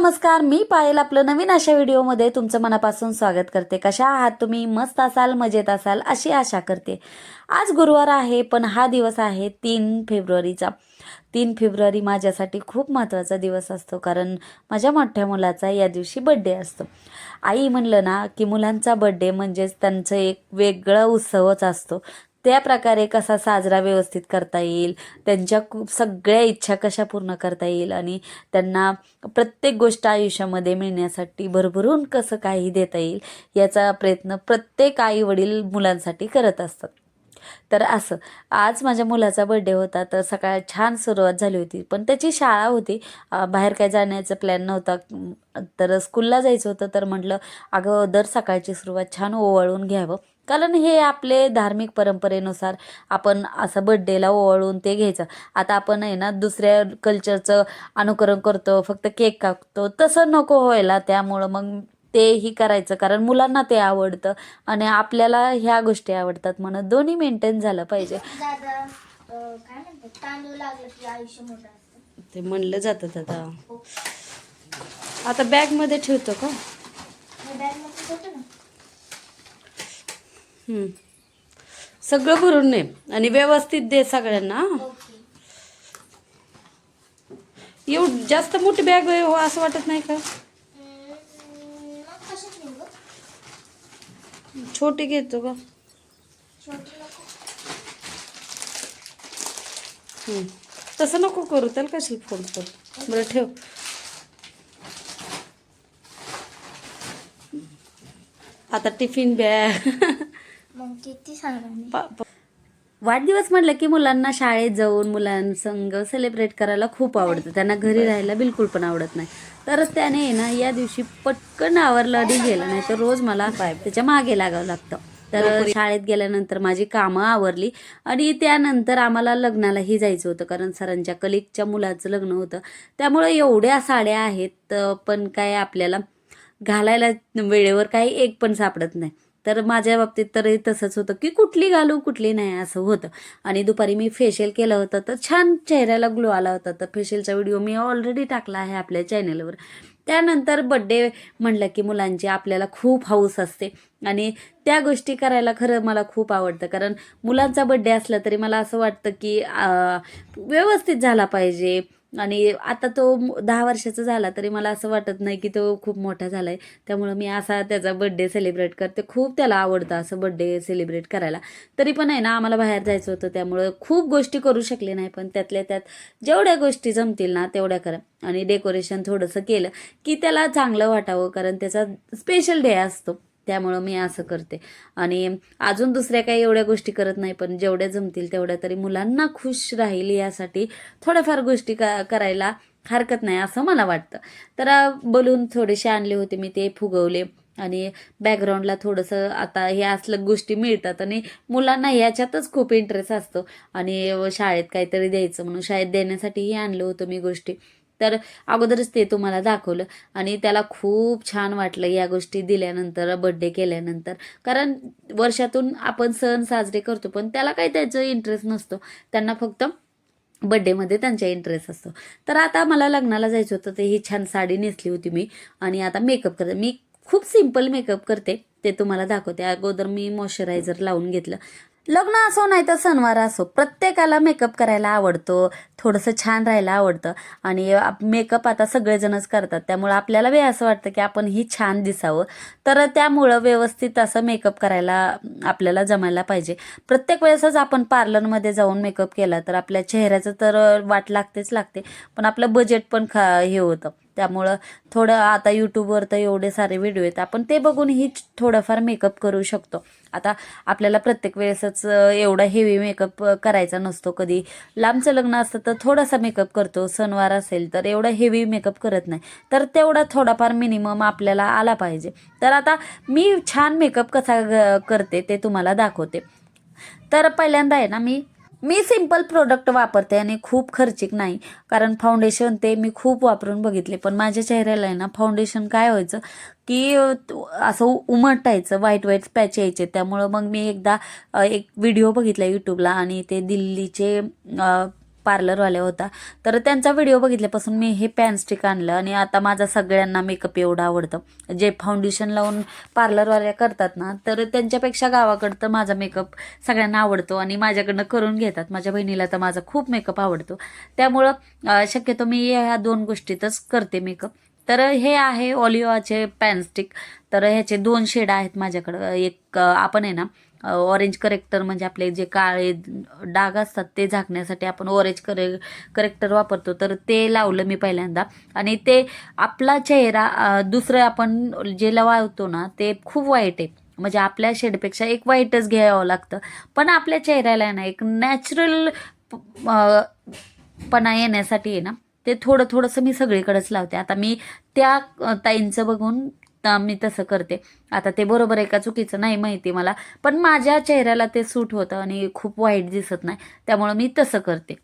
नमस्कार मी पायल आपलं नवीन अशा व्हिडिओमध्ये तुमचं मनापासून स्वागत करते. कशा आहात तुम्ही? मस्त असाल मजेत असाल अशी आशा करते. आज गुरुवार आहे पण हा दिवस आहे तीन फेब्रुवारीचा. तीन फेब्रुवारी माझ्यासाठी खूप महत्त्वाचा दिवस असतो कारण माझ्या मोठ्या मुलाचा या दिवशी बड्डे असतो. आई म्हणलं ना की मुलांचा बड्डे म्हणजेच त्यांचं एक वेगळा उत्सवच असतो. त्या प्रकारे कसा साजरा व्यवस्थित करता येईल त्यांच्या खूप सगळ्या इच्छा कशा पूर्ण करता येईल आणि त्यांना प्रत्येक गोष्ट आयुष्यामध्ये मिळण्यासाठी भरभरून कसं काही देता येईल याचा प्रयत्न प्रत्येक आई वडील मुलांसाठी करत असतात. तर असं आज माझ्या मुलाचा बड्डे होता तर सकाळ छान सुरुवात झाली होती पण त्याची शाळा होती बाहेर काय जाण्याचा प्लॅन नव्हता तर स्कूलला जायचं होतं तर म्हटलं अगं दर सकाळची सुरुवात छान ओवाळून घ्यावं. कारण हे आपले धार्मिक परंपरेनुसार आपण असं बड्डेला ओवाळून ते घ्यायचं. आता आपण आहे ना दुसऱ्या कल्चरचं अनुकरण करतो फक्त केक कापतो तसं नको व्हायला. त्यामुळं मग तेही करायचं. कारण मुलांना ते आवडतं आणि आपल्याला ह्या गोष्टी आवडतात म्हणून दोन्ही मेंटेन झालं पाहिजे. दादा अं, काय म्हणतात? तांदूळ लागलं की आयुष्य मोठं असतं. ते म्हणलं जातं आता आता बॅगमध्ये ठेवतो का हे बॅगमध्ये होतं ना हम्म. सगळं भरून ने आणि व्यवस्थित दे सगळ्यांना. एवढ जास्त मोठी बॅग हो असं वाटत नाही का? छोटी घेतो का तसं नको करू त्याला कशी फोन कर? बरं ठेव. आता टिफिन बॅग मग किती सांगा वाढदिवस म्हटलं की मुलांना शाळेत जाऊन मुलांसंग सेलिब्रेट करायला खूप आवडतं. त्यांना घरी राहायला बिलकुल पण आवडत नाही. तरच त्याने आहे ना या दिवशी पटकन आवरलं आणि गेलं नाही तर रोज मला त्याच्यामागे लागावं लागतं. तर शाळेत गेल्यानंतर माझी कामं आवरली आणि त्यानंतर आम्हाला लग्नालाही जायचं होतं कारण सरांच्या कलिकच्या मुलाचं लग्न होतं. त्यामुळे एवढ्या साड्या आहेत अं, पण काय आपल्याला घालायला वेळेवर काही एक पण सापडत नाही. तर माझ्या बाबतीत तर तसंच होतं की कुठली घालू कुठली नाही असं होतं. आणि दुपारी मी फेशियल केलं होतं तर छान चेहऱ्याला ग्लो आला होता. तर फेशियलचा व्हिडिओ मी ऑलरेडी टाकला आहे आपल्या चॅनलवर त्यानंतर बड्डे म्हणलं की मुलांची आपल्याला खूप हाऊस असते. आणि त्या गोष्टी करायला खरं मला खूप आवडतं. कारण मुलांचा बड्डे असला तरी मला असं वाटतं की व्यवस्थित झाला पाहिजे. आणि आता तो दहा वर्षाचा झाला तरी मला असं वाटत नाही की तो खूप मोठा झाला आहे त्यामुळं मी असा त्याचा बड्डे सेलिब्रेट करते. खूप त्याला आवडतं असं बड्डे सेलिब्रेट करायला. तरी पण आहे ना आम्हाला बाहेर जायचं होतं. त्यामुळं खूप गोष्टी करू शकले नाही. पण त्यातल्या त्यात जेवढ्या गोष्टी जमतील ना तेवढ्या करा. आणि डेकोरेशन थोडंसं केलं की त्याला चांगलं वाटावं. कारण त्याचा स्पेशल डे असतो. त्यामुळं मी असं करते. आणि अजून दुसऱ्या काही एवढ्या गोष्टी करत नाही पण जेवढ्या जमतील तेवढ्या तरी मुलांना खुश राहील यासाठी थोड्याफार गोष्टी का करायला हरकत नाही असं मला वाटतं. तर बलून थोडेसे आणले होते मी ते फुगवले. आणि बॅकग्राऊंडला थोडंसं आता हे असलं गोष्टी मिळतात आणि मुलांना ह्याच्यातच खूप इंटरेस्ट असतो. आणि शाळेत काहीतरी द्यायचं म्हणून शाळेत देण्यासाठीही आणलं होतं मी गोष्टी. तर अगोदरच ते तुम्हाला दाखवलं. आणि त्याला खूप छान वाटलं या गोष्टी दिल्यानंतर बड्डे केल्यानंतर. कारण वर्षातून आपण सण साजरे करतो पण त्याला काही त्याचं इंटरेस्ट नसतो. त्यांना फक्त बड्डेमध्ये त्यांचा इंटरेस्ट असतो. तर आता मला लग्नाला जायचं होतं ते ही छान साडी नेसली होती मी. आणि आता मेकअप करते. मी खूप सिंपल मेकअप करते ते तुम्हाला दाखवते. अगोदर मी मॉइश्चरायझर लावून घेतलं. लग्न असो नाही तर सणवार असो प्रत्येकाला मेकअप करायला आवडतो थोडंसं छान राहायला आवडतं. आणि मेकअप आता सगळेजणच करतात त्यामुळं आपल्याला बी असं वाटतं की आपण ही छान दिसावं. तर त्यामुळं व्यवस्थित असं मेकअप करायला आपल्याला जमायला पाहिजे. प्रत्येक वेळेसच आपण पार्लरमध्ये जाऊन मेकअप केला तर आपल्या चेहऱ्याचं तर वाट लागतेच लागते पण आपलं बजेट पण खा हे होतं. त्यामुळं थोडं आता यूट्यूबवर तर एवढे सारे व्हिडिओ आहेत. आपण ते बघूनही थोडंफार मेकअप करू शकतो. आता आपल्याला प्रत्येक वेळेसच एवढा हेवी मेकअप करायचा नसतो कधी. लांबचं लग्न असतं तर थोडासा मेकअप करतो. सणवार असेल तर एवढा हेवी मेकअप करत नाही. तर तेवढा थोडाफार मिनिमम आपल्याला आला पाहिजे. तर आता मी छान मेकअप कसा ग- करते ते तुम्हाला दाखवते. तर पहिल्यांदा आहे ना मी मी सिंपल प्रोडक्ट वापरते आणि खूप खर्चिक नाही. कारण फाउंडेशन ते मी खूप वापरून बघितले. पण माझ्या चेहऱ्याला आहे ना फाउंडेशन काय व्हायचं की असं उमटायचं व्हाईट व्हाईट पॅच यायचे. त्यामुळं मग मी एकदा एक व्हिडिओ बघितला यूट्यूबला आणि ते दिल्लीचे पार्लरवाल्या होता. तर त्यांचा व्हिडिओ बघितल्यापासून मी हे पॅन स्टिक आणलं आणि आता माझा सगळ्यांना मेकअप एवढं आवडतं. जे फाउंडेशन लावून पार्लरवाल्या करतात ना तर त्यांच्यापेक्षा गावाकडं तर माझा मेकअप सगळ्यांना आवडतो आणि माझ्याकडनं करून घेतात. माझ्या बहिणीला तर माझा खूप मेकअप आवडतो. त्यामुळं शक्यतो मी ह्या दोन गोष्टीतच करते मेकअप तर हे आहे ऑलिव्हाचे पॅनस्टिक तर ह्याचे दोन शेड आहेत माझ्याकडं. एक आपण आहे ना ऑरेंज करेक्टर म्हणजे आपले जे काळे डाग असतात ते झाकण्यासाठी आपण ऑरेंज करे करेक्टर वापरतो. तर ते लावलं मी पहिल्यांदा. आणि ते आपला चेहरा दुसरं आपण जे लावतो ना ते खूप वाईट आहे. म्हणजे आपल्या शेडपेक्षा एक वाईटच घ्यावं लागतं. पण आपल्या चेहऱ्याला ना एक नॅचरल पणा येण्यासाठी आहे ना ते थोडं थोडंसं मी सगळीकडेच लावते. आता मी त्या ताईंचं बघून मी तसं करते. आता ते बरोबर आहे का चुकीचं नाही माहिती मला पण माझ्या चेहऱ्याला ते सूट होतं आणि खूप वाईट दिसत नाही त्यामुळं मी तसं करते.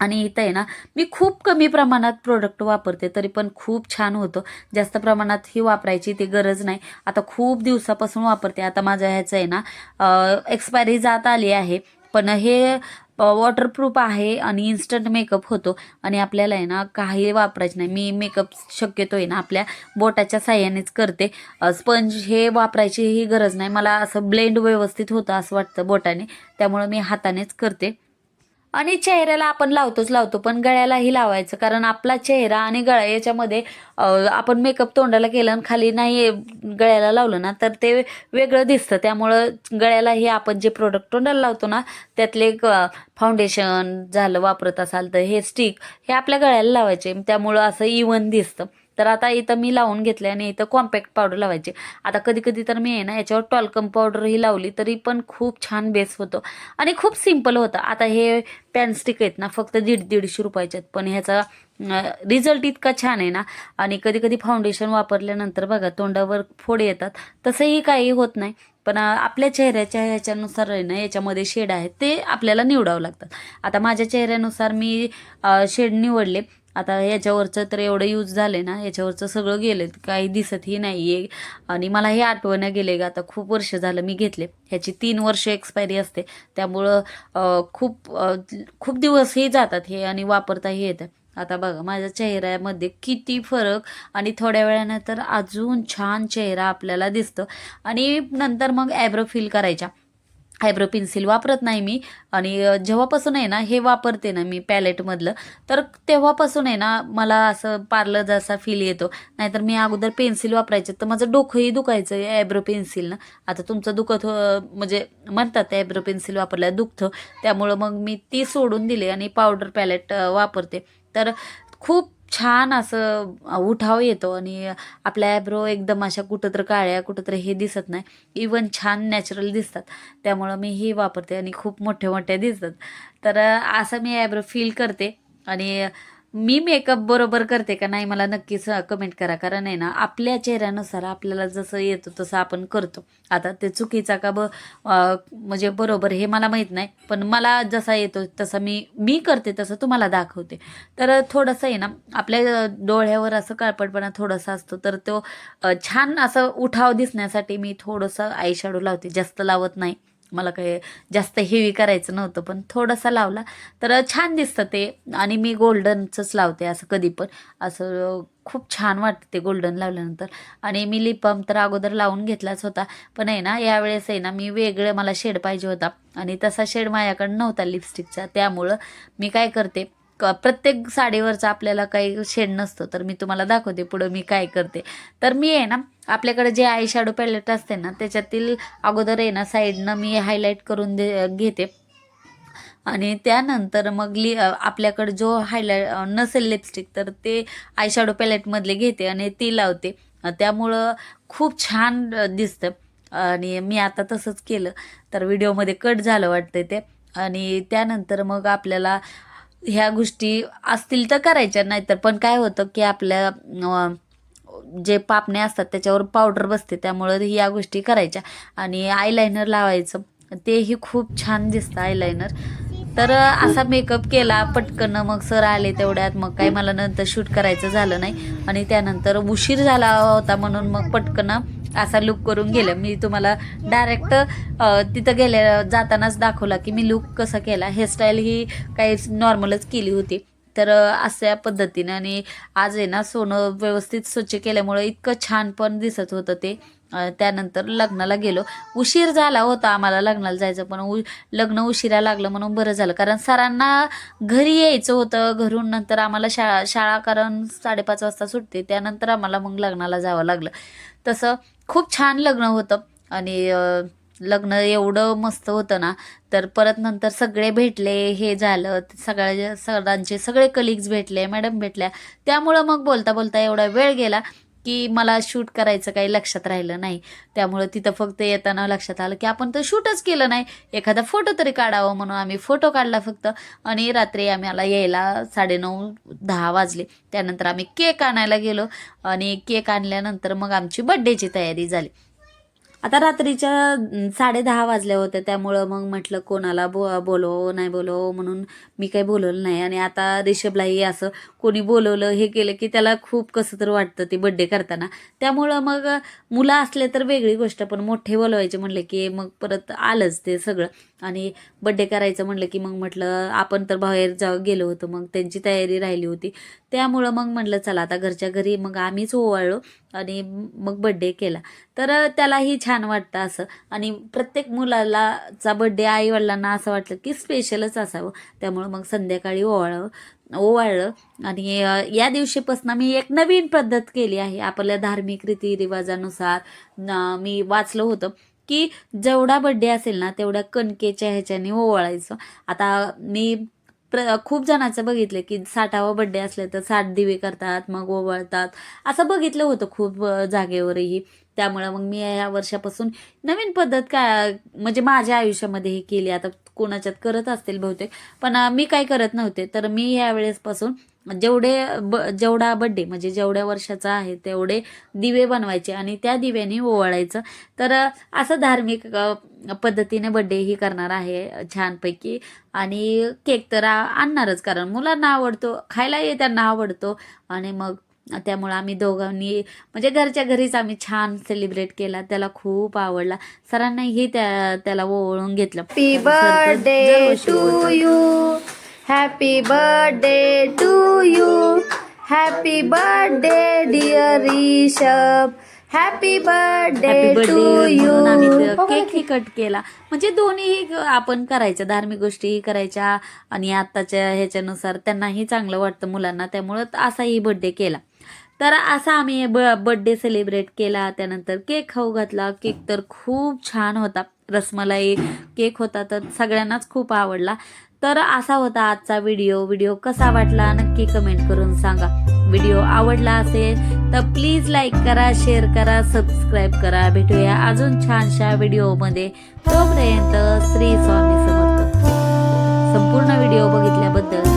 आणि इथं आहे ना मी खूप कमी प्रमाणात प्रोडक्ट वापरते तरी पण खूप छान होतं. जास्त प्रमाणात ही वापरायची ती गरज नाही. आता खूप दिवसापासून वापरते. आता माझ्या ह्याचं आहे ना एक्सपायरी जात आली आहे. पण हे वॉटरप्रूफ आहे आणि इन्स्टंट मेकअप होतो. आणि आपल्याला आहे ना काही वापरायचं नाही. मी मेकअप शक्यतो आहे ना आपल्या बोटाच्या साह्यानेच करते. स्पंज हे वापरायची ही गरज नाही. मला असं ब्लेंड व्यवस्थित होतं असं वाटतं बोटाने. त्यामुळं मी हातानेच करते. आणि चेहऱ्याला आपण लावतोच लावतो पण गळ्यालाही लावायचं. कारण आपला चेहरा आणि गळा याच्यामध्ये आपण मेकअप तोंडाला केलं आणि खाली नाही गळ्याला लावलं ना तर ते वेगळं दिसतं. त्यामुळं गळ्यालाही आपण जे प्रोडक्ट तोंडाला लावतो ना त्यातले फाउंडेशन झालं वापरत असाल तर हे स्टिक हे आपल्या गळ्याला लावायचे. त्यामुळं असं इवन दिसतं. तर आता इथं मी लावून घेतले आणि इथं कॉम्पॅक्ट पावडर लावायची. आता कधी कधी तर मी आहे ना याच्यावर टॉल्कम पावडरही लावली तरी पण खूप छान बेस होतो. आणि खूप सिंपल होतं. आता हे पॅनस्टिक आहेत ना फक्त दीड दीडशे रुपयाचे आहेत पण ह्याचा रिझल्ट इतका छान आहे ना. आणि कधी कधी फाउंडेशन वापरल्यानंतर बघा तोंडावर फोड येतात. तसंही काही होत नाही. पण आपल्या चेहऱ्याच्या ह्याच्यानुसार आहे ना याच्यामध्ये शेड आहेत ते आपल्याला निवडावं लागतात. आता माझ्या चेहऱ्यानुसार मी शेड निवडले. आता याच्यावरचं तर एवढं यूज झाले ना याच्यावरचं सगळं गेलं काही दिसतही नाही आहे आणि मला हे आठवणं गेले का आता खूप वर्ष झालं मी घेतले ह्याची तीन वर्ष एक्सपायरी असते. त्यामुळं खूप खूप दिवसही जातात हे आणि वापरताही येतं आता बघा माझ्या चेहऱ्यामध्ये किती फरक आणि थोड्या वेळानं तर अजून छान चेहरा आपल्याला दिसतं. आणि नंतर मग ॲब्रो फिल करायच्या. आयब्रो पेन्सिल वापरत नाही मी. आणि जेव्हापासून आहे ना हे वापरते ना मी पॅलेटमधलं तर तेव्हापासून आहे ना मला असं पार्लर जसा फील येतो. नाहीतर मी अगोदर पेन्सिल वापरायचे तर माझं डोकंही दुखायचं ॲब्रो पेन्सिलनं आता तुमचं दुखत हो, म्हणजे म्हणतात ॲब्रो पेन्सिल वापरल्या दुखतं. त्यामुळं मग मी ती सोडून दिली आणि पावडर पॅलेट वापरते. तर खूप छान असं उठाव येतो आणि आपल्या ॲब्रो एकदम अशा कुठं तर काळ्या कुठं तर हे दिसत नाही. इवन छान नॅचरल दिसतात. त्यामुळं मी हे वापरते आणि खूप मोठ्या मोठ्या दिसतात. तर असं मी ॲब्रो फील करते आणि मी मेकअप बरोबर करते का नाही मला नक्कीच कमेंट करा. कारण आहे ना आपल्या चेहऱ्यानुसार आपल्याला जसं येतं तसं आपण करतो. आता ते चुकीचा का ब म्हणजे बरोबर हे मला माहीत नाही पण मला जसा येतो तसा मी मी करते तसं तुम्हाला दाखवते. तर थोडंसं आहे ना आपल्या डोळ्यावर असं काळपटपणा थोडासा असतो तर तो छान असं उठाव दिसण्यासाठी मी थोडंसं आयशॅडो लावते. जास्त लावत नाही. मला काही जास्त हेवी करायचं नव्हतं पण थोडासा लावला. तर छान दिसतं ते. आणि मी गोल्डनचंच लावते असं कधी पण. असं खूप छान वाटतं ते गोल्डन लावल्यानंतर. आणि मी लिप बाम तर अगोदर लावून घेतलाच होता. पण आहे ना यावेळेस आहे ना मी वेगळं मला शेड पाहिजे होता. आणि तसा शेड माझ्याकडं नव्हता लिपस्टिकचा त्यामुळं मी काय करते क प्रत्येक साडीवरचा आपल्याला काही शेड नसतं. तर मी तुम्हाला दाखवते पुढं मी काय करते. तर मी आहे ना आपल्याकडे जे आय शॅडो पॅलेट असते ना त्याच्यातील अगोदर आहे ना साईडनं मी हायलाईट करून दे घेते. आणि त्यानंतर मग लि आपल्याकडे जो हायला नसेल लिपस्टिक तर ते आय शॅडो पॅलेटमधले घेते आणि ती लावते. त्यामुळं खूप छान दिसतं. आणि मी आता तसंच केलं. तर व्हिडिओमध्ये कट झालं वाटतं ते. आणि त्यानंतर मग आपल्याला ह्या गोष्टी असतील तर करायच्या नाहीतर पण काय होतं की आपल्या जे पापणे असतात त्याच्यावर पावडर बसते. त्यामुळं या गोष्टी करायच्या. आणि आयलायनर लावायचं. तेही खूप छान दिसतं आयलायनर तर असा मेकअप केला पटकन. मग सर आले तेवढ्यात. मग काही मला नंतर शूट करायचं झालं नाही. आणि त्यानंतर उशीर झाला होता म्हणून मग पटकन असा लुक करून गेलं. मी तुम्हाला डायरेक्ट तिथं गेल्या जातानाच दाखवला की मी लुक कसा केला. हेअरस्टाईल ही काही नॉर्मलच केली होती. तर अशा पद्धतीनं आणि आज आहे ना सोनं व्यवस्थित स्वच्छ केल्यामुळं इतकं छान पण दिसत होतं ते. त्यानंतर लग्नाला गेलो. उशीर झाला होता आम्हाला लग्नाला जायचं पण उ लग्न उशिरा लागलं म्हणून बरं झालं. कारण सरांना घरी यायचं होतं घरून नंतर आम्हाला शाळा शाळा कारण साडेपाच वाजता सुटते त्यानंतर आम्हाला मग लग्नाला जावं लागलं. तसं खूप छान लग्न होतं आणि लग्न एवढं मस्त होतं ना तर परत नंतर सगळे भेटले हे झालं सगळ्या सरांचे सगळे कलिग्स भेटले मॅडम भेटल्या. त्यामुळं मग बोलता बोलता एवढा वेळ गेला की मला शूट करायचं काही लक्षात राहिलं नाही. त्यामुळं तिथं फक्त येताना लक्षात आलं की आपण तर शूटच केलं नाही. एखादा फोटो तरी काढावं म्हणून आम्ही फोटो काढला फक्त. आणि रात्री आम्हाला यायला साडेनऊ दहा वाजले. त्यानंतर आम्ही केक आणायला गेलो. आणि केक आणल्यानंतर मग आमची बड्डेची तयारी झाली. आता रात्रीच्या साडे दहा वाजल्या होत्या त्यामुळं मग म्हटलं कोणाला बो बोलव नाही बोलव म्हणून मी काही बोलवलं नाही. आणि आता रिषभलाही असं कोणी बोलवलं हे केलं की त्याला खूप कसं तर वाटतं ते बड्डे करताना. त्यामुळं मग मुलं असले तर वेगळी गोष्ट पण मोठे बोलवायचे म्हणले की मग परत आलंच ते सगळं. आणि बड्डे करायचं म्हटलं की मग म्हटलं आपण तर बाहेर जा गेलो होतो मग त्यांची तयारी राहिली होती. त्यामुळं मग म्हटलं चला आता घरच्या घरी मग आम्हीच ओवाळलो आणि मग बड्डे केला. तर त्यालाही छान वाटतं असं. आणि प्रत्येक मुलालाचा बड्डे आईवडिलांना असं वाटलं की स्पेशलच असावं. त्यामुळं मग संध्याकाळी ओवाळं ओवाळलं. आणि या दिवशीपासून मी एक नवीन पद्धत केली आहे. आपल्या धार्मिक रीतिरिवाजानुसार मी वाचलं होतं. की जेवढा बड्डे असेल ना तेवढ्या कणकेच्या ह्याच्याने ओवाळायचं. आता मी प्र खूप जणांचं बघितलं की साठावा बड्डे असले तर साठ दिवे करतात मग ओवाळतात. असं बघितलं होतं खूप जागेवरही. त्यामुळं मग मी या वर्षापासून नवीन पद्धत काय म्हणजे माझ्या आयुष्यामध्ये हे केली. आता कोणाच्यात करत असतील बहुतेक. पण मी काय करत नव्हते. तर मी या वेळेसपासून जेवढे ब जेवढा बड्डे म्हणजे जेवढ्या वर्षाचा आहे तेवढे दिवे बनवायचे आणि त्या दिव्याने ओवाळायचं. तर असं धार्मिक पद्धतीने बड्डे ही करणार आहे छानपैकी. आणि केक तर आणणारच. कारण मुलांना आवडतो खायलाही त्यांना आवडतो. आणि मग त्यामुळं आम्ही दोघांनी म्हणजे घरच्या घरीच आम्ही छान सेलिब्रेट केला. त्याला खूप आवडला. सरांनाही त्या त्याला ओळून घेतलं. You. Happy birthday to you. Happy birthday, dear Rishabh. Happy birthday happy birthday आम्ही ते हो, केक ही कट केला. म्हणजे दोन्ही आपण करायच्या धार्मिक गोष्टीही करायच्या आणि आत्ताच्या ह्याच्यानुसार त्यांनाही चांगलं वाटतं मुलांना. त्यामुळं असाही बर्थडे केला. तर असा आम्ही ब बड्डे सेलिब्रेट केला. त्यानंतर केक खाऊ घातला. केक तर खूप छान होता. रसमलाई केक होता तर सगळ्यांनाच खूप आवडला. तर असा होता आजचा व्हिडिओ व्हिडिओ कसा वाटला नक्की कमेंट करून सांगा. व्हिडिओ आवडला असेल तर प्लीज लाईक करा शेअर करा सबस्क्राईब करा. भेटूया अजून छानशा व्हिडिओमध्ये तोपर्यंत श्री स्वामी समर्थ. संपूर्ण व्हिडिओ बघितल्याबद्दल